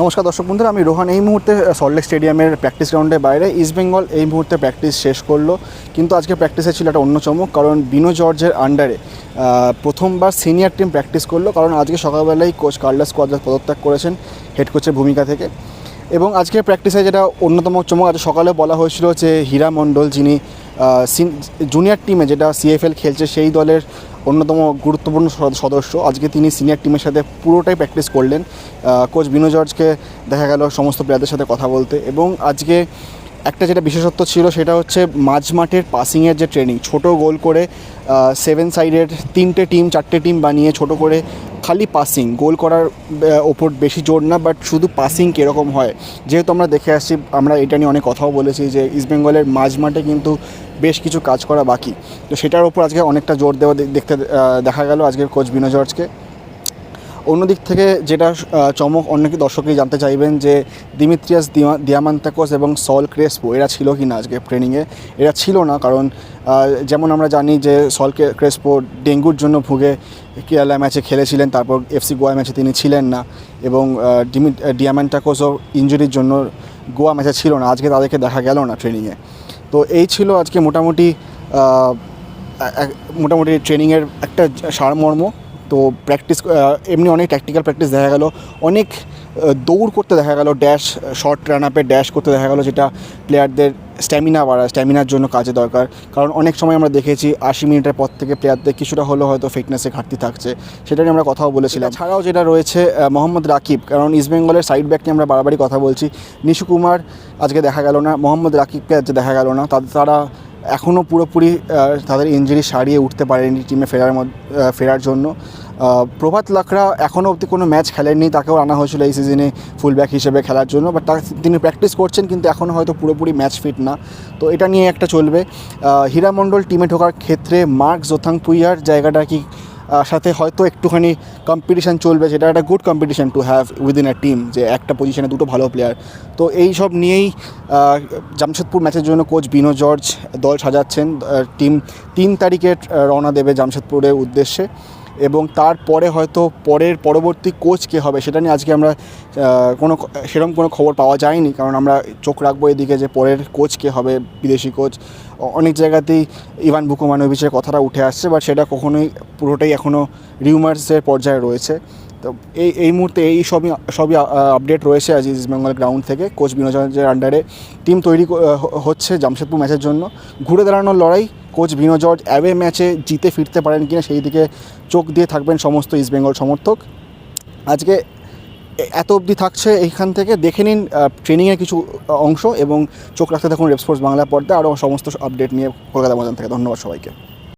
নমস্কার দর্শক বন্ধুরা, আমি রোহান। এই মুহূর্তে সল্টলেক স্টেডিয়ামের প্র্যাকটিস গ্রাউন্ডের বাইরে ইস্টবেঙ্গল এই মুহূর্তে প্র্যাকটিস শেষ করল। কিন্তু আজকে প্র্যাকটিসে ছিল একটা অন্য চমক কারণ বিনো জর্জের আন্ডারে প্রথমবার সিনিয়র টিম প্র্যাকটিস করল, কারণ আজকে সকালবেলায় কোচ কার্লাস কোয়াদ্রাস পদত্যাগ করেছেন হেড কোচের ভূমিকা থেকে। এবং আজকে প্র্যাকটিসে যেটা অন্যতম চমক, আজ সকালে বলা হয়েছিল যে হীরা মণ্ডল যিনি জুনিয়র টিমে যেটা সিএফএল খেলছে, সেই দলের অন্যতম গুরুত্বপূর্ণ সদ- সদস্য। আজকে তিনি সিনিয়র টিমের সাথে পুরোটাই প্র্যাকটিস করলেন। কোচ বিনো জর্জকে দেখা গেল সমস্ত প্লেয়ারদের সাথে কথা বলতে এবং আজকে একটা যেটা বিশেষত্ব ছিল সেটা হচ্ছে মাঝ মাঠের পাসিংয়ের যে ট্রেনিং ছোট গোল করে সেভেন সাইডের তিনটে টিম চারটে টিম বানিয়ে ছোট করে খালি পাসিং গোল করার ওপর বেশি জোর না বাট শুধু পাসিং কীরকম হয়। যেহেতু আমরা দেখে আসছি, আমরা এটা নিয়ে অনেক কথাও বলেছি যে ইস্টবেঙ্গলের মাঝ মাঠে কিন্তু বেশ কিছু কাজ করা বাকি। তো সেটার ওপর আজকে অনেকটা জোর দেওয়া দেখতে দেখা গেল আজকের কোচ বিনো জর্জকে। অন্যদিক থেকে যেটা চমক অনেক দর্শকই জানতে চাইবেন যে দিমিত্রিয়াস দিয়া দিয়ামান্তাকোস এবং সল ক্রেসপো, এরা ছিল কি না আজকে ট্রেনিংয়ে এরা ছিল না কারণ যেমন আমরা জানি যে সল ক্রেসপো ডেঙ্গুর জন্য ভুগে কেরালা ম্যাচে খেলেছিলেন, তারপর এফসি গোয়া ম্যাচে তিনি ছিলেন না এবং ডিমি ডিয়ামান্টাকোসও ইঞ্জুরির জন্য গোয়া ম্যাচে ছিল না, আজকে তাদেরকে দেখা গেল না ট্রেনিংয়ে তো এই ছিল আজকে মোটামুটি মোটামুটি ট্রেনিংয়ের একটা সারমর্ম। তো প্র্যাকটিস এমনি অনেক ট্যাকটিক্যাল প্র্যাকটিস দেখা গেল। অনেক দৌড় করতে দেখা গেল ড্যাশ শর্ট রান আপে ড্যাশ করতে দেখা গেল, যেটা প্লেয়ারদের স্ট্যামিনা বাড়ায় স্ট্যামিনার জন্য কাজে দরকার। কারণ অনেক সময় আমরা দেখেছি, আশি মিনিটের পর থেকে প্লেয়ারদের কিছুটা হলেও হয়তো ফিটনেসে ঘাটতি থাকছে। সেটা নিয়ে আমরা কথাও বলেছিলাম। ছাড়াও যেটা রয়েছে মোহাম্মদ রাকিব, কারণ ইস্টবেঙ্গলের সাইড ব্যাক নিয়ে আমরা বারবারই কথা বলছি। নিশু কুমার আজকে দেখা গেল না, মোহাম্মদ রাকিবকে আজকে দেখা গেল না। তারা এখনও পুরোপুরি তাদের ইঞ্জুরি সারিয়ে উঠতে পারেনি টিমে ফেরার ফেরার জন্য। প্রভাত লাকড়া এখনও অব্দি কোনো ম্যাচ খেলেননি, তাকেও আনা হয়েছিল এই সিজনে ফুলব্যাক হিসেবে খেলার জন্য বাট তিনি প্র্যাকটিস করছেন কিন্তু এখনও হয়তো পুরোপুরি ম্যাচ ফিট না। তো এটা নিয়ে একটা চলবে। হীরামণ্ডল টিমে ঢোকার ক্ষেত্রে মার্ক জোথাং পুইয়ার জায়গাটা কি সাথে হয়তো একটুখানি কম্পিটিশান চলবে, সেটা একটা good competition to have within a team যে একটা পজিশনে দুটো ভালো প্লেয়ার তো এই সব নিয়েই জামশেদপুর ম্যাচের জন্য কোচ বিনো জর্জ দল সাজাচ্ছেন টিম তিন তারিখে রওনা দেবে জামশেদপুরের উদ্দেশ্যে। এবং তারপরে হয়তো পরের পরবর্তী কোচ কে হবে, সেটা নিয়ে আজকে আমরা কোনো, সেরকম কোনো খবর পাওয়া যায়নি, কারণ আমরা চোখ রাখব এদিকে যে পরের কোচ কে হবে, বিদেশি কোচ অনেক জায়গাতেই ইভান বুকুমানোভিচের কথাটা উঠে আসছে বাট সেটা কখনোই পুরোটাই এখনও রিউমার্সের পর্যায়ে রয়েছে। তো এই এই মুহূর্তে এই সবই সবই আপডেট রয়েছে আজ ইস্ট বেঙ্গল গ্রাউন্ড থেকে। কোচ বিনোজনের আন্ডারে টিম তৈরি হচ্ছে জামশেদপুর ম্যাচের জন্য। ঘুরে দাঁড়ানোর লড়াই কোচ বিনো জর্জ অ্যাওয়ে ম্যাচে জিতে ফিরতে পারেন কিনা সেই দিকে চোখ দিয়ে থাকবেন সমস্ত ইস্ট বেঙ্গল সমর্থক। আজকে এত অবধি থাকছে এইখান থেকে। দেখে নিন ট্রেনিংয়ের কিছু অংশ এবং চোখ রাখতে থাকুন রেপ স্পোর্টস বাংলা পর্দা আরও সমস্ত আপডেট নিয়ে কলকাতা ময়দান থেকে। ধন্যবাদ সবাইকে।